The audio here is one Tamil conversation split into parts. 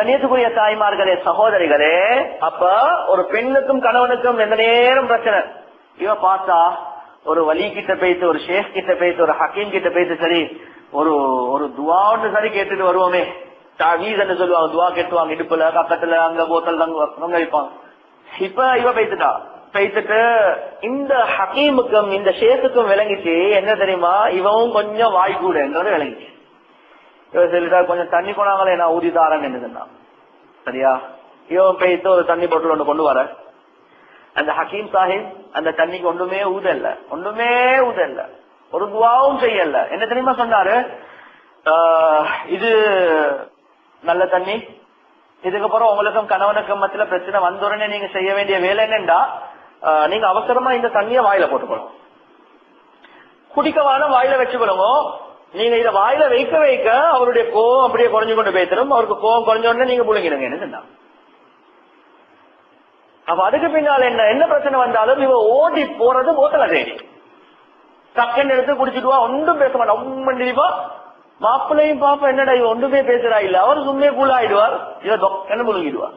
கண்ணியத்துக்குரிய தாய்மார்களே சகோதரிகளே அப்ப ஒரு பெண்ணுக்கும் கணவனுக்கும் எந்த நேரம் பிரச்சனை? இவ பார்த்தா ஒரு வலி கிட்ட பேசு ஒரு ஷேக் கிட்ட பேசு ஒரு ஹக்கீம் கிட்ட போயிட்டு சரி ஒரு ஒரு துவான்னு சரி கேட்டுட்டு வருவோமே. தாவீஸ்ன்னு சொல்லுவாங்க துவா கேட்டுவாங்க இடுப்புல பக்கத்துல அங்க போத்தல் அங்க வைப்பாங்க. இப்ப இவ பேசிட்டா பேசிட்டு இந்த ஹக்கீமுக்கும் இந்த ஷேக்குக்கும் விளங்கிச்சு என்ன தெரியுமா? இவவும் கொஞ்சம் வாய் கூடன்றது விளங்கிச்சு சொல்லிட்டா கொஞ்சம் தண்ணி கொண்டாங்களே நான் ஊதி தாரேன்னு என்னதுன்னா சரியா? இவன் பேய்த்து ஒரு தண்ணி பாட்டில் ஒண்ணு கொண்டு வர. அந்த ஹக்கீம் சாஹிப் அந்த தண்ணிக்கு ஒண்ணுமே ஊதல்ல ஒண்ணுமே ஊதல்ல ஒரு துவாவும் செய்யல. என்ன தெரியுமா சொன்னாரு? ஆஹ், இது நல்ல தண்ணி. இதுக்கப்புறம் உங்களுக்கும் கணவனுக்கும் மத்தியில பிரச்சனை வந்துடனே நீங்க செய்ய வேண்டிய வேலை என்னண்டா ஆஹ், நீங்க அவசரமா இந்த தண்ணிய வாயில போட்டுக்கணும். குடிக்கவான வாயில வச்சுக்கொள்ளுங்க நீங்க இத வாயில வைக்க வைக்க அவருடைய கோவம் அப்படியே குறைஞ்சு கொண்டு பேசணும் அவருக்கு கோவம் குறைஞ்ச உடனே நீங்க புழுங்கிடுங்க. என்ன சொன்னா அப்ப அதுக்கு பின்னால என்ன? என்ன பிரச்சனை வந்தாலும் இவ ஓடி போறது போத்தல தேடி. டக்குன்னு எடுத்து குடிச்சிடுவா ஒன்றும் பேச மாட்டா. உண்மைப்பா மாப்பிள்ளையும் பாப்பா என்னடா இவ? ஒன்றுமே பேசுறா இல்ல. அவர் சும்மே கூல் ஆயிடுவார். இவ என்ன முழுங்கிடுவார்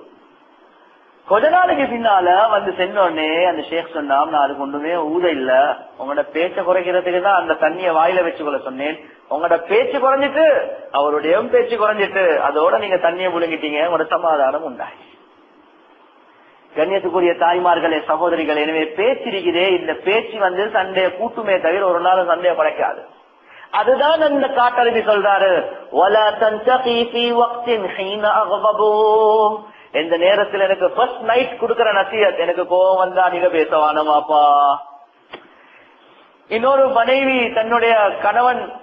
கொஞ்ச நாளைக்கு பின்னால வந்து சென்னோடனே அந்த ஷேக் சொன்னாம் நான் அதுக்கு ஒண்ணுமே ஊத இல்ல. உங்களோட பேச்ச குறைக்கிறதுக்கு தான் அந்த தண்ணிய வாயில வச்சுக்கொள்ள சொன்னேன். உங்களோட பேச்சு குறைஞ்சிட்டு அவருடைய பேச்சு குறைஞ்சிட்டு அதோட நீங்க தண்ணிய முழுங்கிட்டீங்க உங்களோட சமாதானம் உண்டாய் கண்ணியத்துக்குரிய தாய்மார்களே சகோதரிகள் எனவே பேச்சிருக்கிறே இந்த பேச்சு வந்து சண்டைய கூட்டுமே தவிர ஒரு நாள் சண்டைய படைக்காது. அதுதான் அந்த காட்டறிவி சொல்றாரு. இந்த எந்த நேரத்தில் எனக்கு ஃபர்ஸ்ட் நைட் கொடுக்கற நசியத். எனக்கு கோவம் வந்தா நீங்க பேசவானமாப்பா இன்னொரு மனைவி தன்னுடைய கணவன்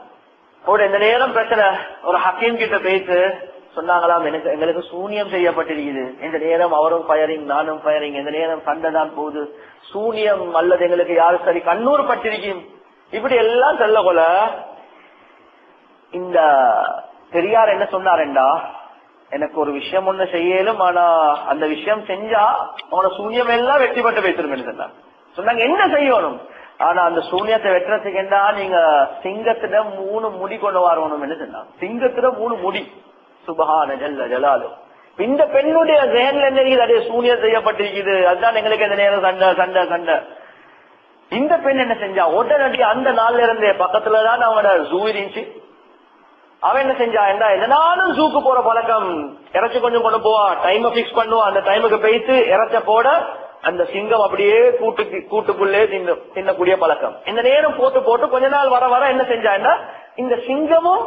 ஒரு இந்த நேரம் பிரச்சனை ஒரு ஹக்கீம் கிட்ட பேசு. சொன்னாங்களாம் எனக்கு எங்களுக்கு சூனியம் செய்யப்பட்டிருக்குது. இந்த நேரம் அவரும் பயரிங் நானும் பயரிங் இந்த நேரம் சண்டை தான் போகுது. சூனியம் அல்லது எங்களுக்கு யாரு சரி? கண்ணூர் பட்டிருக்கும். இப்படி எல்லாம் சொல்ல கொல இந்த பெரியார் என்ன சொன்னாருண்டா? எனக்கு ஒரு விஷயம் ஒண்ணு செய்யலும் ஆனா அந்த விஷயம் செஞ்சா அவனோட சூன்யம் எல்லாம் வெற்றி பெற்று வைத்திருமே சொன்னாங்க சொன்னாங்க என்ன செய்யணும்? ஆனா அந்த சூன்யத்தை வெட்டுறதுக்கு என்ன நீங்க சிங்கத்துல மூணு முடி கொண்டு வரணும்னு சொன்னாங்க சிங்கத்துல மூணு முடி. சுபஹான ஜல்ல ஜலாலு. இந்த பெண்ணுடைய செயல் என்ன அதே சூனியம் செய்யப்பட்டிருக்குது. அதுதான் எங்களுக்கு இந்த நேரம் சண்டை சண்டை சண்டை. இந்த பெண் என்ன செஞ்சா உடனடி அந்த நாள்ல இருந்தே பக்கத்துலதான் அவனோட ஜூ இருந்துச்சு. அவன் என்ன செஞ்சா? என்ன எதனாலும் ஜூக்கு போற பழக்கம். இறைச்சி கொஞ்சம் கொண்டு போவா. டைம் பிக்ஸ் பண்ணுவா. அந்த டைமுக்கு போயிட்டு இறைச்ச போட அந்த சிங்கம் அப்படியே கூட்டு கூட்டுக்குள்ளே தின்னு தின்னக்கூடிய பழக்கம். இந்த நேரம் போட்டு போட்டு கொஞ்ச நாள் வர வர என்ன செஞ்சான்னா இந்த சிங்கமும்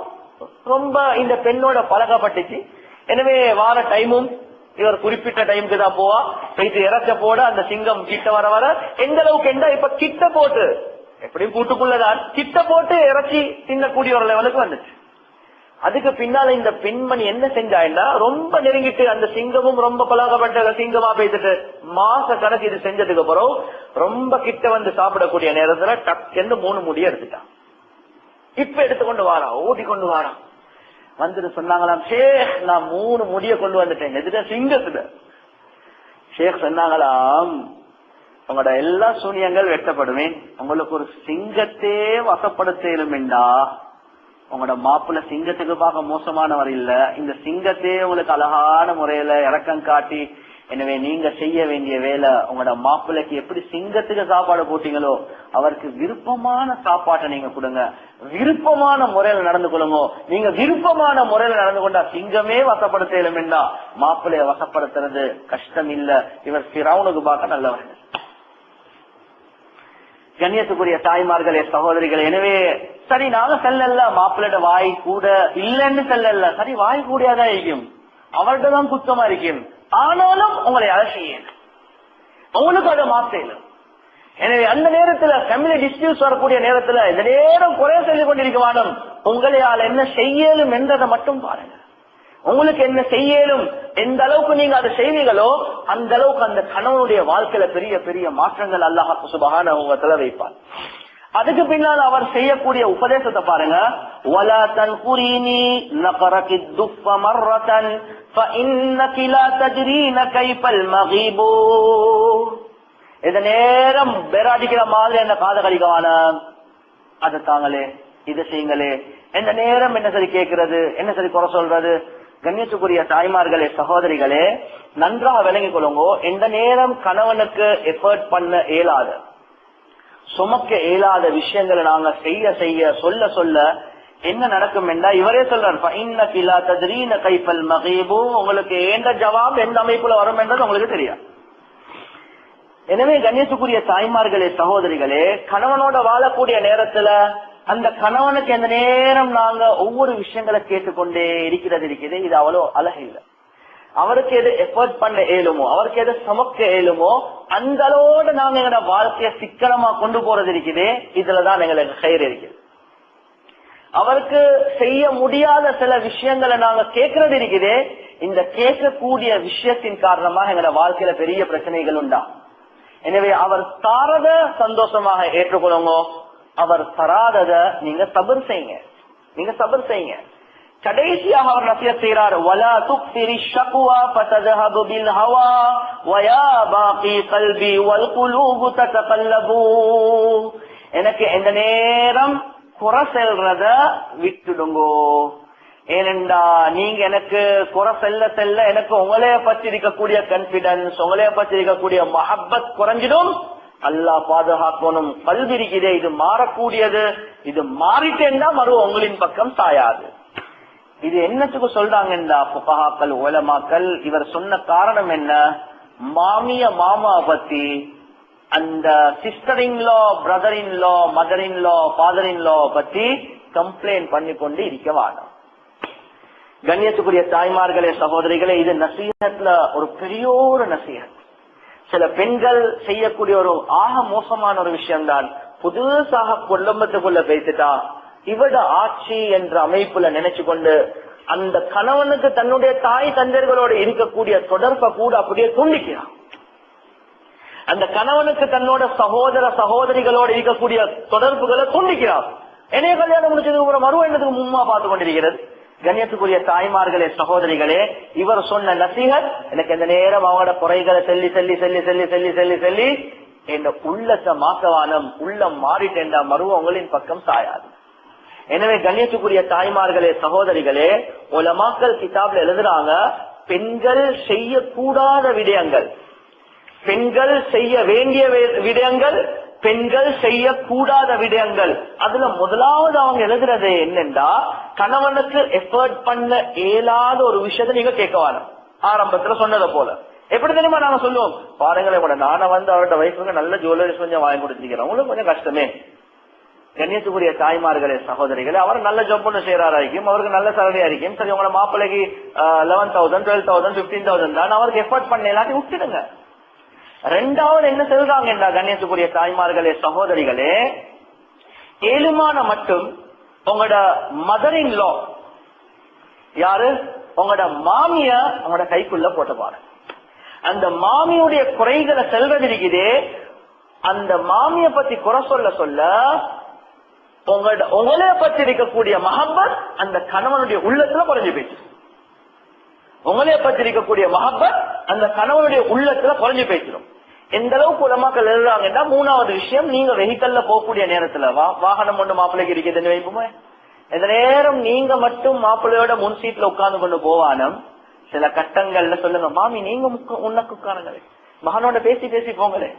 ரொம்ப இந்த பெண்ணோட பழகப்பட்டுச்சு எனவே வார டைமும் இவர் குறிப்பிட்ட டைமுக்கு தான் போவா. போயிட்டு இறச்ச போட அந்த சிங்கம் கிட்ட வர வர எந்த அளவுக்கு என்ன? இப்ப கிட்ட போட்டு. எப்படியும் கூட்டுக்குள்ளதான். கிட்ட போட்டு இறைச்சி தின்னக்கூடிய ஒரு லெவலுக்கு வந்துச்சு. அதுக்கு பின்னால இந்த பெண்மணி என்ன செஞ்சாயின்னா ரொம்ப நெருங்கிட்டு அந்த சிங்கமும் ரொம்ப பழகப்பட்ட சிங்கமா பேசிட்டு மாச கணக்கு இது செஞ்சதுக்கு அப்புறம் ரொம்ப கிட்ட வந்து சாப்பிடக்கூடிய நேரத்துல டக்குன்னு மூணு முடிய எடுத்துட்டான். இப்ப எடுத்துக்கொண்டு வாரா ஓடி கொண்டு வாரா வந்துட்டு சொன்னாங்களாம் ஷேக் நான் மூணு முடிய கொண்டு வந்துட்டேன். எதுட்ட? சிங்கத்துல. ஷேக் சொன்னாங்களாம் உங்களோட எல்லா சூனியங்கள் வெட்டப்படுவேன். உங்களுக்கு ஒரு சிங்கத்தே வசப்படுத்தலுமெண்டா உங்களோட மாப்பிள்ள சிங்கத்துக்கு பார்க்க மோசமானவர் இல்ல. இந்த சிங்கத்தையே உங்களுக்கு அழகான முறையில இறக்கம் காட்டி எனவே நீங்க செய்ய வேண்டிய வேலை உங்களோட மாப்பிள்ளைக்கு எப்படி சிங்கத்துக்கு சாப்பாடு போட்டீங்களோ அவருக்கு விருப்பமான சாப்பாட்டை நீங்க கொடுங்க. விருப்பமான முறையில நடந்து கொள்ளுங்க. நீங்க விருப்பமான முறையில நடந்து கொண்டா சிங்கமே வசப்படுத்த வசப்படுத்தலுமெண்டா மாப்பிள்ளைய வசப்படுத்துறது கஷ்டம் இல்ல. இவர் சிரவுனுக்கு பார்க்க நல்லவர். கண்ணியத்துக்குரிய தாய்மார்களே சகோதரிகள் எனவே சரி நாங்க செல்லல மாப்பிள்ளோட வாய் கூட இல்லைன்னு செல்லல சரி வாய் கூடியாதான் இருக்கும் அவர்கிட்ட தான் குத்தமா இருக்கும் ஆனாலும் உங்களை அலசியேன் அவனுக்கு அதை மாத்தேன் எனவே அந்த நேரத்துல ஃபேமிலி டிஸ்பியூஸ் வரக்கூடிய நேரத்துல இந்த நேரம் குறை சொல்லிக் கொண்டிருக்க வேணும் உங்களையால் என்ன செய்யலும் என்றதை மட்டும் பாருங்க. உங்களுக்கு என்ன செய்யலும்? எந்த அளவுக்கு நீங்க அதை செய்வீங்களோ அந்த அளவுக்கு அந்த கணவனுடைய வாழ்க்கையில பெரிய பெரிய மாற்றங்கள் அல்லாஹ் சுபகான உங்கத்துல வைப்பார். அதுக்கு பின்னால் அவர் செய்யக்கூடிய உபதேசத்தை பாருங்க. இது நேரம் பெராடிக்கிற மாதிரி என்ன காத கழிக்கான அதை தாங்களே இதை செய்யுங்களே. எந்த நேரம் என்ன சரி கேட்கறது? என்ன சரி குறை சொல்றது? கண்ணியத்துக்குரிய தாய்மார்களே சகோதரிகளே நன்றாக விளங்கிக் கொள்ளுங்கோ. எந்த நேரம் கணவனுக்கு எஃபர்ட் பண்ண இயலாது சுமக்க இயலாத விஷயங்களை நாங்க செய்ய செய்ய சொல்ல சொல்ல என்ன நடக்கும் என்றா இவரே சொல்றார் தத்ரீன கைப்பல் மகீபு. உங்களுக்கு எந்த ஜவாப் எந்த அமைப்புல வரும் என்றது உங்களுக்கு தெரியாது. எனவே கண்ணியத்துக்குரிய தாய்மார்களே சகோதரிகளே கணவனோட வாழக்கூடிய நேரத்துல அந்த கணவனுக்கு எந்த நேரம் நாங்க ஒவ்வொரு விஷயங்களை கேட்டுக்கொண்டே இருக்கிறது இருக்குது இது அவ்வளவு அழகில்லை இல்லை. அவருக்கு எது எஃபர்ட் பண்ண இயலுமோ அவருக்கு எது சமக்க இயலுமோ அந்த அளவோடு நாங்க எங்களோட வாழ்க்கைய சிக்கனமா கொண்டு போறது இருக்குது இதுலதான் எங்களுக்கு கயிறு இருக்குது. அவருக்கு செய்ய முடியாத சில விஷயங்களை நாங்க கேட்கறது இருக்குது இந்த கேட்கக்கூடிய விஷயத்தின் காரணமாக எங்களோட வாழ்க்கையில பெரிய பிரச்சனைகள் உண்டா? எனவே அவர் தாரத சந்தோஷமாக ஏற்றுக்கொள்ளுங்க. அவர் தராதத நீங்க சபர் செய்யுங்க. நீங்க சபர் செய்யுங்க. கடைசியாக அவர் நசியா செய்யறாரு வலா துக்திரி ஷகுவா பதஹபு பில் ஹவா வயா பாபி கல்வி வல் குலூபு தகல்லபு எனக்கு எந்த நேரம் குறை செல்றத விட்டுடுங்கோ. ஏனெண்டா நீங்க எனக்கு குறை செல்ல செல்ல எனக்கு உங்களைய பற்றி இருக்கக்கூடிய கன்ஃபிடன்ஸ் உங்களைய பற்றி இருக்கக்கூடிய மஹப்பத் குறைஞ்சிடும். அல்லா பாதுகாக்கணும். கல்வி இது மாறக்கூடியது. இது மாறிட்டேன்னா மறு உங்களின் பக்கம் சாயாது. இது என்னத்துக்கு சொல்றாங்கண்டா புகாக்கள் ஓலமாக்கள் இவர் சொன்ன காரணம் என்ன? மாமிய மாமா பத்தி அந்த sister law brother in law mother in law father in இன் பத்தி கம்ப்ளைண்ட் பண்ணி கொண்டு இருக்க வாடம் கண்ணியத்துக்குரிய தாய்மார்களே சகோதரிகளே இது நசீகத்துல ஒரு பெரிய ஒரு நசீகத். சில பெண்கள் செய்யக்கூடிய ஒரு ஆக மோசமான ஒரு விஷயம்தான். புதுசாக குடும்பத்துக்குள்ள பேசிட்டா இவட ஆட்சி என்ற அமைப்புல நினைச்சு கொண்டு அந்த கணவனுக்கு தன்னுடைய தாய் தந்தர்களோடு இருக்கக்கூடிய தொடர்பை கூட அப்படியே துண்டிக்கிறான். அந்த கணவனுக்கு தன்னோட சகோதர சகோதரிகளோட இருக்கக்கூடிய தொடர்புகளை துண்டிக்கிறான். என்னைய கல்யாணம் முடிச்சதுக்கு அப்புறம் மறுவ மும்மா பார்த்து கொண்டிருக்கிறது கண்ணியத்துக்குரிய தாய்மார்களே சகோதரிகளே இவர் சொன்ன நசீகத் எனக்கு இந்த நேரம் அவங்களோட குறைகளை சொல்லி சொல்லி சொல்லி சொல்லி சொல்லி சொல்லி சொல்லி என் உள்ளத்தை மாக்கவானம் உள்ளம் மாறிட்டேன் மருவங்களின் பக்கம் சாயாது. எனவே கண்ணியத்துக்குரிய தாய்மார்களே சகோதரிகளே உலமாக்கல் கிதாப்ல எழுதுறாங்க பெண்கள் செய்யக்கூடாத விடயங்கள். பெண்கள் செய்ய வேண்டிய விடயங்கள் பெண்கள் செய்யக்கூடாத விடயங்கள். அதுல முதலாவது அவங்க எழுதுறது என்னன்னா கணவனுக்கு எஃபர்ட் பண்ண இயலாத ஒரு விஷயத்தை நீங்க கேட்க வேணும். ஆரம்பத்துல சொன்னதை போல. எப்படி தெரியுமா நாங்க சொல்லுவோம்? பாருங்களேன் கூட நானே வந்து அவரோட வயசுக்கு நல்ல ஜுவல்லரிஸ் கொஞ்சம் வாங்கி கொடுத்துருக்கிறேன். உங்களுக்கு கொஞ்சம் கஷ்டமே. கண்ணியத்துக்குரிய தாய்மார்களே சகோதரிகளே அவர் நல்ல ஜப் ஒன்று செய்யறாரா இருக்கும் அவருக்கு நல்ல சேலரியா இருக்கும். சரி உங்களோட மாப்பிள்ளைக்கு eleven thousand twelve thousand fifteen thousand தான். அவருக்கு எஃபர்ட் பண்ண எல்லாத்தையும் விட்டுடுங்க. ரெண்டாவது என்ன சொல்றாங்க என்றா கண்ணியத்துக்குரிய தாய்மார்களே சகோதரிகளே ஏழுமான மட்டும் உங்களோட மதரின் லா யாரு? உங்களோட மாமிய உங்களோட கைக்குள்ள போட்டு பாருங்க அந்த மாமியுடைய குறைகளை செல்வதிருக்குதே அந்த மாமிய பத்தி குறை சொல்ல சொல்ல உங்களோட உங்களைய பத்தி இருக்கக்கூடிய மஹப்பத் அந்த கணவனுடைய உள்ளத்துல குறைஞ்சு போயிடுச்சு. உங்களைய பத்தி இருக்கக்கூடிய மஹப்பத் அந்த கணவனுடைய உள்ளத்துல குறைஞ்சு போயிடும் எந்த அளவுக்கு உலமாக்கள் எழுதுறாங்கன்னா மூணாவது விஷயம் நீங்க வெஹிக்கல்ல போகக்கூடிய நேரத்துல வா- வாகனம் ஒன்று மாப்பிள்ளைக்கு இருக்குதுன்னு வைப்புமே. இந்த நேரம் நீங்க மட்டும் மாப்பிள்ளையோட முன் சீட்ல உட்கார்ந்து கொண்டு போவானம் சில கட்டங்கள்ல சொல்லுங்க மாமி நீங்க உன்னக்கு முன்னக்கு உட்காருங்களே. மகனோட பேசி பேசி போங்களே.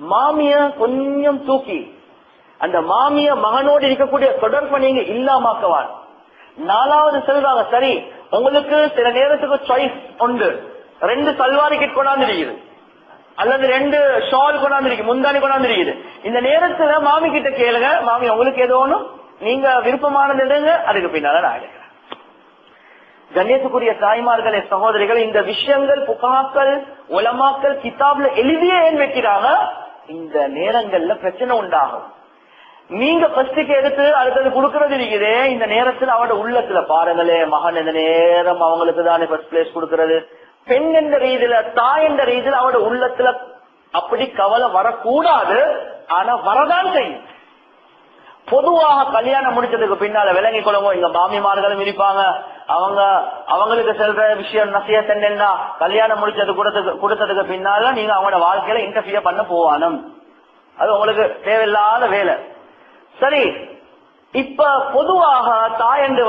மாமிய கொஞ்சம் தூக்கி அந்த மாமிய மகனோடு இருக்கக்கூடிய தொடர்பை நீங்க இல்லாமாக்குவான் நாலாவது சொல்றாங்க சரி உங்களுக்கு சில நேரத்துக்கு சாய்ஸ் உண்டு. ரெண்டு சல்வாரி கிட் கொண்டாந்து இருக்குது அல்லது ரெண்டு ஷால் கொண்டாந்து இருக்கு முந்தானி கொண்டாந்து இருக்குது இந்த நேரத்துல மாமி கிட்ட கேளுங்க. மாமி உங்களுக்கு ஏதோ ஒண்ணும் நீங்க விருப்பமானது எடுங்க. அதுக்கு பின்னால நான் எடுக்கிறேன் கண்ணியத்துக்குரிய தாய்மார்களே சகோதரிகள் இந்த விஷயங்கள் புகாக்கள் உலமாக்கள் கிதாப்ல எழுதியே ஏன் வைக்கிறாங்க? இந்த நேரங்கள்ல பிரச்சனை உண்டாகும். நீங்க பஸ்டுக்கு எடுத்து அடுத்தது கொடுக்கறது இருக்குதே. இந்த நேரத்துல அவட உள்ளத்துல பாருங்களே மகன் இந்த நேரம் அவங்களுக்கு தானே ஃபர்ஸ்ட் பிளேஸ் கொடுக்கறது. பெண் என்ற ரீதியில தாய் என்ற ரீதியில அவட உள்ளத்துல அப்படி கவலை வரக்கூடாது. ஆனா வரதான் செய்யும். பொதுவாக கல்யாணம் முடிச்சதுக்கு பின்னால விளங்கி கொள்ளுங்க. இங்க மாமிமார்களும் இருப்பாங்க. அவங்க அவங்களுக்கு செல்ற விஷயம் நசியத் என்னன்னா கல்யாணம் முடிச்சது கொடுத்ததுக்கு கொடுத்ததுக்கு பின்னால நீங்க அவங்களோட வாழ்க்கையில இன்டர்ஃபியர் பண்ண போவானும். அது உங்களுக்கு தேவையில்லாத வேலை. சரி இப்ப பொதுவாக தாய் என்ற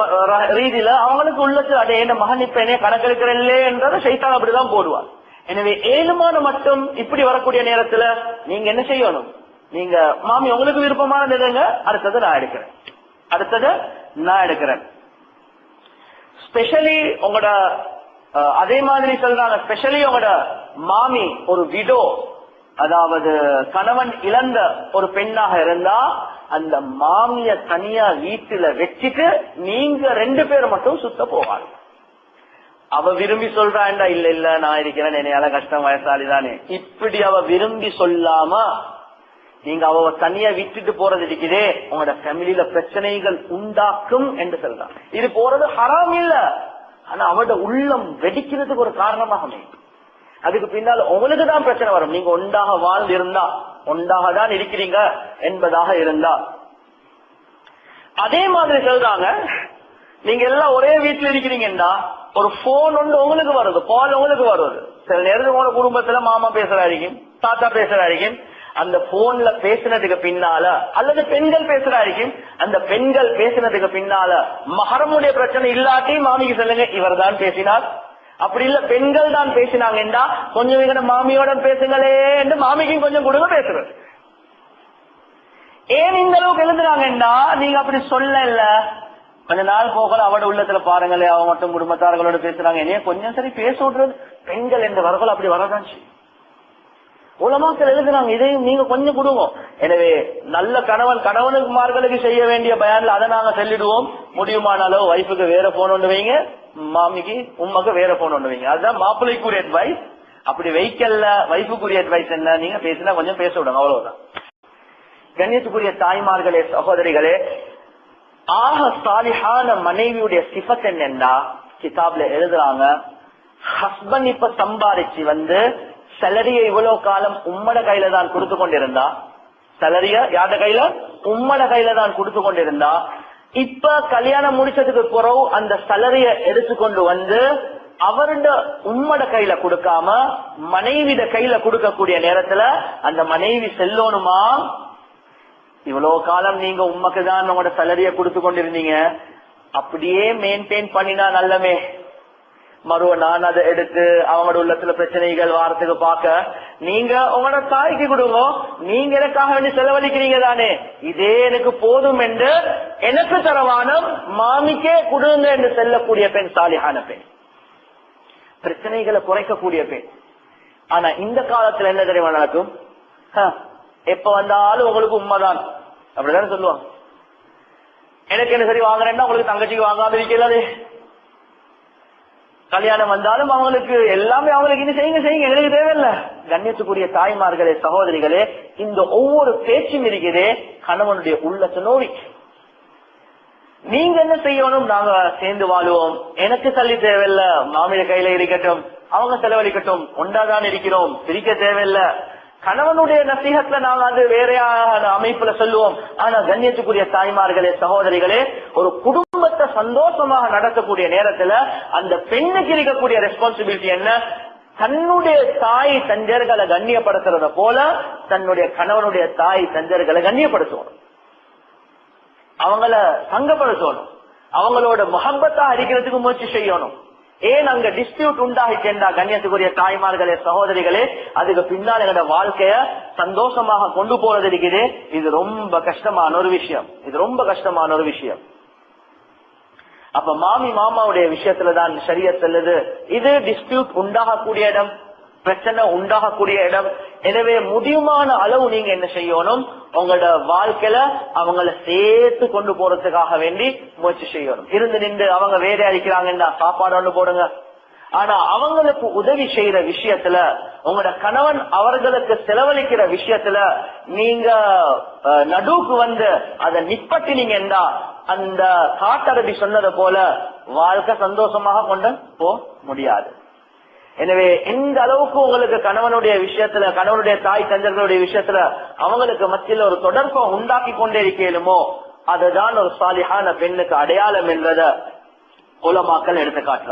ரீதியில அவங்களுக்கு உள்ளத்துல அடைய என்ன மகன் இப்ப என்ன கணக்கெடுக்கிறல்லே என்றதை சைத்தான் அப்படிதான் போடுவார். எனவே ஏழுமான மட்டும் இப்படி வரக்கூடிய நேரத்துல நீங்க என்ன செய்யணும்? நீங்க மாமி உங்களுக்கு விருப்பமான எடுங்க அடுத்தது நான் எடுக்கிறேன். அடுத்தது நான் எடுக்கிறேன். ஸ்பெஷலி உங்களோட அஹ், அதே மாதிரி சொல்றாங்க ஸ்பெஷலி உங்களோட மாமி ஒரு விடோ அதாவது கணவன் இழந்த ஒரு பெண்ணாக இருந்தா அந்த மாமிய தனியா வீட்டுல வச்சுட்டு நீங்க ரெண்டு பேர் மட்டும் சுத்த போவாங்க அவ விரும்பி சொல்றாண்டா இல்ல இல்ல நான் இருக்கிறேன் என்னையால கஷ்டம் வயசாலிதானே இப்படி அவ விரும்பி சொல்லாம நீங்க அவ தனியா விட்டுட்டு போறது இருக்குதே உங்களோட ஃபேமிலியில பிரச்சனைகள் உண்டாக்கும் என்று சொல்றான். இது போறது ஹராம் இல்ல. ஆனா அவட உள்ளம் வெடிக்கிறதுக்கு ஒரு காரணமாக அமையும் அதுக்கு பின்னால் உங்களுக்கு தான் பிரச்சனை வரும். நீங்க ஒன்றாக வாழ்ந்து இருந்தா ஒன்றாக தான் இருக்கிறீங்க என்பதாக இருந்தா. அதே மாதிரி சொல்றாங்க நீங்க எல்லாம் ஒரே வீட்டுல இருக்கிறீங்கன்னா ஒரு போன் ஒன்று உங்களுக்கு வருது கால் உங்களுக்கு வருது. சில நேரத்தில் உங்க குடும்பத்துல மாமா பேசுறாருக்கும் தாத்தா பேசுறாருக்கும் அந்த போன்ல பேசினதுக்கு பின்னால அல்லது பெண்கள் பேசுறாருக்கும் அந்த பெண்கள் பேசினதுக்கு பின்னால மகரமுடைய பிரச்சனை இல்லாட்டி மாமிக்கு சொல்லுங்க இவர் தான் பேசினார் அப்படி இல்ல பெண்கள் தான் பேசினாங்கன்னா கொஞ்சம் மாமியோட பேசுங்களே என்று மாமிக்கும் கொஞ்சம் கொடுங்க பேசுறது ஏன் இந்த அளவுக்கு எழுதுனாங்கன்னா நீங்க அப்படி சொல்ல இல்ல கொஞ்ச நாள் போகல அவட உள்ளத்துல பாருங்களே அவன் மட்டும் குடும்பத்தார்களோட பேசுறாங்க. என்னைய கொஞ்சம் சரி பேச விடுறது. பெண்கள் என்ற வரகள் அப்படி வரதான் செய்யும். உலமாக்கள் எழுதுறாங்க இதையும் நீங்க கொஞ்சம் கொடுங்க. எனவே நல்ல கணவன் கணவனுக்குமார்களுக்கு செய்ய வேண்டிய பயன்ல அதை நாங்க சொல்லிடுவோம். முடியுமான அளவு வைஃபுக்கு வேற போன் ஒன்று வைங்க. மாமிக்கு உண்மைக்கு வேற போன் ஒன்று வைங்க. அதுதான் மாப்பிள்ளைக்குரிய அட்வைஸ் அப்படி வைக்கல வைஃபுக்குரிய அட்வைஸ் என்ன? நீங்க பேசினா கொஞ்சம் பேச விடுங்க அவ்வளவுதான். கண்ணியத்துக்குரிய தாய்மார்களே சகோதரிகளே ஆக சாலிஹான மனைவியுடைய சிபத் என்னன்னா கிதாப்ல எழுதுறாங்க ஹஸ்பண்ட் இப்ப சம்பாரிச்சு வந்து சலரியை இவ்வளவு காலம் உம்மட கையில தான் கொடுத்து கொண்டிருந்தா? சலரிய? யார கையில? உம்மட கையில தான் கொடுத்து கொண்டிருந்தா? இப்ப கல்யாணம் முடிச்சதுக்கு பிறகு அந்த சலரிய எடுத்துக்கொண்டு வந்து அவருட உம்மட கையில கொடுக்காம மனைவிட கையில கொடுக்கக்கூடிய நேரத்துல அந்த மனைவி செல்லணுமா? இவ்வளவு காலம் நீங்க உமக்கு தான் உங்களோட சலரிய கொடுத்து கொண்டிருந்தீங்க. அப்படியே மெயின்டைன் பண்ணினா நல்லமே. மறுவ நான் அதை எடுத்து அவங்களோட உள்ளத்துல பிரச்சனைகள் வாரத்துக்கு பார்க்க நீங்க உங்களோட தாய்க்கு கொடுங்க. நீங்க எனக்காக வேண்டி செலவழிக்கிறீங்க தானே. இதே எனக்கு போதும் என்று எனக்கு தரவானம் மாமிக்கே கொடுங்க என்று செல்லக்கூடிய பெண் சாலிஹான பெண். பிரச்சனைகளை குறைக்கக்கூடிய பெண். ஆனா இந்த காலத்துல என்ன தெரியுமா நடக்கும்? எப்ப வந்தாலும் உங்களுக்கு உண்மைதான். அப்படிதானே சொல்லுவாங்க. எனக்கு என்ன சரி வாங்குறேன்னா உங்களுக்கு தங்கச்சிக்கு வாங்காம இருக்கிறதே கல்யாணம் வந்தாலும் அவங்களுக்கு எல்லாமே அவங்களுக்கு இன்னும் செய்யுங்க செய்யுங்க எங்களுக்கு தேவையில்ல. கண்ணியத்துக்குரிய தாய்மார்களே சகோதரிகளே இந்த ஒவ்வொரு பேச்சும் இருக்குதே கணவனுடைய உள்ளத்தை நோவி நீங்க என்ன செய்யணும்? நாங்க சேர்ந்து வாழுவோம். எனக்கு தள்ளி தேவையில்ல. மாமிய கையில இருக்கட்டும். அவங்க செலவழிக்கட்டும். ஒன்றாதான் இருக்கிறோம். பிரிக்க தேவையில்ல. கணவனுடைய நசீகத்துல நாங்க அது வேறையான அமைப்புல சொல்லுவோம். ஆனா கண்ணியத்துக்குரிய தாய்மார்களே சகோதரிகளே ஒரு குடும்ப குடும்பத்தை சந்தோஷமாக நடத்தக்கூடிய நேரத்துல அந்த பெண்ணுக்கு இருக்கக்கூடிய ரெஸ்பான்சிபிலிட்டி என்ன? தன்னுடைய தாய் தஞ்சர்களை கண்ணியப்படுத்துறத போல தன்னுடைய கணவனுடைய தாய் தஞ்சர்களை கண்ணியப்படுத்தணும். அவங்கள சங்கப்படுத்தணும் அவங்களோட முகம்பத்தா அடிக்கிறதுக்கு முயற்சி செய்யணும். ஏன் அங்க டிஸ்பியூட் உண்டாகிட்டா கண்ணியத்துக்குரிய தாய்மார்களே சகோதரிகளே அதுக்கு பின்னால் எங்களோட வாழ்க்கைய சந்தோஷமாக கொண்டு போறது இருக்குது இது ரொம்ப கஷ்டமான ஒரு விஷயம். இது ரொம்ப கஷ்டமான ஒரு விஷயம். அப்ப மாமி மாமாவுடைய விஷயத்துல தான் சரியா செல்லுது. இது டிஸ்பியூட் உண்டாகக்கூடிய இடம் பிரச்சனை உண்டாகக்கூடிய இடம். எனவே முடியுமான அளவு நீங்க என்ன செய்யணும்? உங்களோட வாழ்க்கையில அவங்கள சேர்த்து கொண்டு போறதுக்காக வேண்டி முயற்சி செய்யணும். இருந்து நின்று அவங்க வேற அடிக்கிறாங்கன்னா சாப்பாடு ஒண்ணு போடுங்க. ஆனா அவங்களுக்கு உதவி செய்யற விஷயத்துல உங்களோட கணவன் அவர்களுக்கு செலவழிக்கிற விஷயத்துல நீங்க அஹ், நடுவுக்கு வந்து அதை நிப்பட்டினீங்கன்னா அந்த காட்டரபி சொன்னது போல வாழ்க்கை சந்தோஷமாக கொண்டு போ முடியாது. எனவே எந்த அளவுக்கு உங்களுக்கு கணவனுடைய விஷயத்துல கணவனுடைய தாய் தந்தர்களுடைய விஷயத்துல அவங்களுக்கு மத்தியில் ஒரு தொடர்பை உண்டாக்கி கொண்டே இருக்கலுமோ அதுதான் ஒரு சாலிஹான பெண்ணுக்கு அடையாளம் என்றத உலமாக்கள் எடுத்து காட்டுறாங்க